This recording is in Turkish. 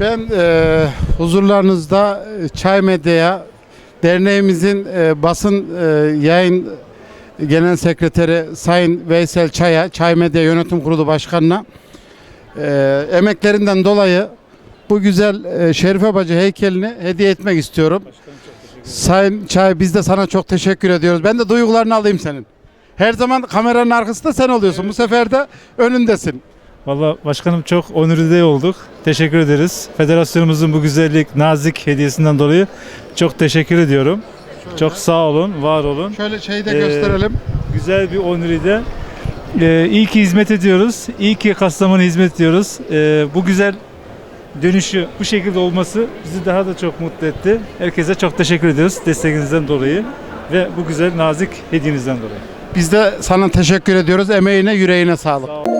Ben e, huzurlarınızda e, Çay Medya'ya derneğimizin e, basın e, yayın genel sekreteri Sayın Veysel Çay'a, Çay Medya Yönetim Kurulu Başkanı'na e, emeklerinden dolayı bu güzel e, Şerife Bacı heykelini hediye etmek istiyorum. Sayın Çay biz de sana çok teşekkür ediyoruz. Ben de duygularını alayım senin. Her zaman kameranın arkasında sen oluyorsun. Bu sefer de önündesin. Valla başkanım çok onurlu olduk. Teşekkür ederiz. Federasyonumuzun bu güzellik, nazik hediyesinden dolayı çok teşekkür ediyorum. Çok sağ olun, var olun. Şöyle şeyi de Ee, gösterelim. Güzel bir onuride. Ee, iyi ki hizmet ediyoruz. İyi ki Kastamonu hizmet ediyoruz. Ee, bu güzel dönüşü bu şekilde olması bizi daha da çok mutlu etti. Herkese çok teşekkür ediyoruz desteğinizden dolayı ve bu güzel nazik hediyenizden dolayı. Biz de sana teşekkür ediyoruz. Emeğine, yüreğine sağlık. Sağ olun.